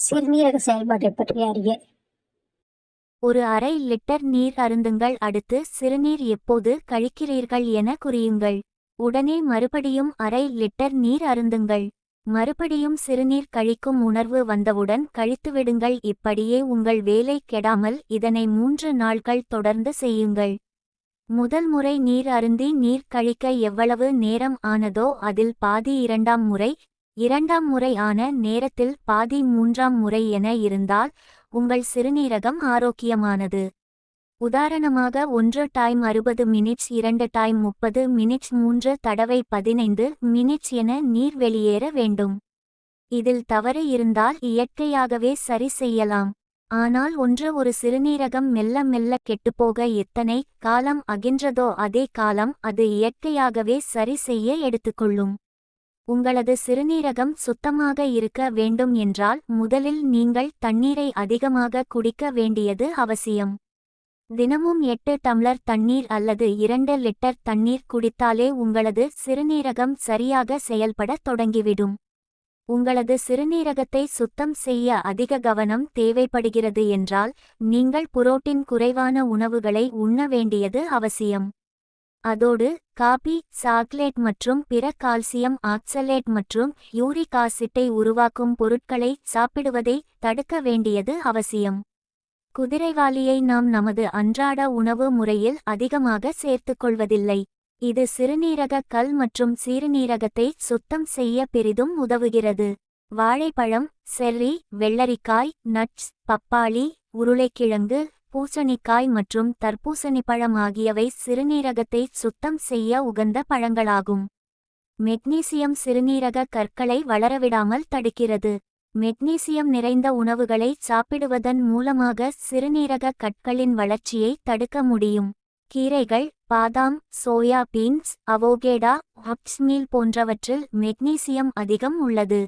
சிறுநீரக செயல்பாட்டை பற்றி அறிய. ஒரு அரை லிட்டர் நீர் அருந்துங்கள். அடுத்து சிறுநீர் எப்போது கழிக்கிறீர்கள் என குறியுங்கள். உடனே மறுபடியும் அரை லிட்டர் நீர் அருந்துங்கள். மறுபடியும் சிறுநீர் கழிக்கும் உணர்வு வந்தவுடன் கழித்துவிடுங்கள் இப்படியே உங்கள் வேலை கெடாமல் இதனை மூன்று நாட்கள் தொடர்ந்து செய்யுங்கள். முதல் முறை நீர் அருந்தி நீர் கழிக்க எவ்வளவு நேரம் ஆனதோ அதில் பாதி இரண்டாம் முறை இரண்டாம் முறை ஆன நேரத்தில் பாதி மூன்றாம் முறை என இருந்தால் உங்கள் சிறுநீரகம் ஆரோக்கியமானது. உதாரணமாக ஒன்று டைம் அறுபது மினிட்ஸ் இரண்டு டைம் முப்பது மினிட்ஸ் மூன்று தடவை பதினைந்து மினிட்ஸ் என நீர் வெளியேற வேண்டும். இதில் தவறு இருந்தால் இயற்கையாகவே சரி செய்யலாம். ஆனால் ஒன்று ஒரு சிறுநீரகம் மெல்ல மெல்ல கெட்டுப்போக எத்தனை காலம் அகின்றதோ அதே காலம் அது இயற்கையாகவே சரி செய்ய எடுத்துக்கொள்ளும். உங்களது சிறுநீரகம் சுத்தமாக இருக்க வேண்டும் என்றால் முதலில் நீங்கள் தண்ணீரை அதிகமாக குடிக்க வேண்டியது அவசியம். தினமும் எட்டு டம்ளர் தண்ணீர் அல்லது இரண்டு லிட்டர் தண்ணீர் குடித்தாலே உங்களது சிறுநீரகம் சரியாக செயல்பட தொடங்கிவிடும். உங்களது சிறுநீரகத்தை சுத்தம் செய்ய அதிக கவனம் தேவைப்படுகிறது என்றால் நீங்கள் புரோட்டின் குறைவான உணவுகளை உண்ண வேண்டியது அவசியம். அதோடு காபி சாக்லேட் மற்றும் பிற கால்சியம் ஆக்சலேட் மற்றும் யூரிக் ஆசிட்டை உருவாக்கும் பொருட்களை சாப்பிடுவதை தடுக்க வேண்டியது அவசியம். குதிரைவாலியை நாம் நமது அன்றாட உணவு முறையில் அதிகமாக சேர்த்துக்கொள்வதில்லை இது சிறுநீரக கல் மற்றும் சிறுநீரகத்தை சுத்தம் செய்ய பெரிதும் உதவுகிறது. வாழைப்பழம் செர்ரி வெள்ளரிக்காய் நட்ஸ் பப்பாளி உருளைக்கிழங்கு பூசணிக்காய் மற்றும் தர்பூசணி பழம் ஆகியவை சிறுநீரகத்தை சுத்தம் செய்ய உகந்த பழங்களாகும். மெக்னீசியம் சிறுநீரக கற்களை வளரவிடாமல் தடுக்கிறது. மெக்னீசியம் நிறைந்த உணவுகளை சாப்பிடுவதன் மூலமாக சிறுநீரக கற்களின் வளர்ச்சியை தடுக்க முடியும். கீரைகள் பாதாம் சோயா பீன்ஸ் அவோகேடா ஹப்ஸ்மீல் போன்றவற்றில் மெக்னீசியம் அதிகம் உள்ளது.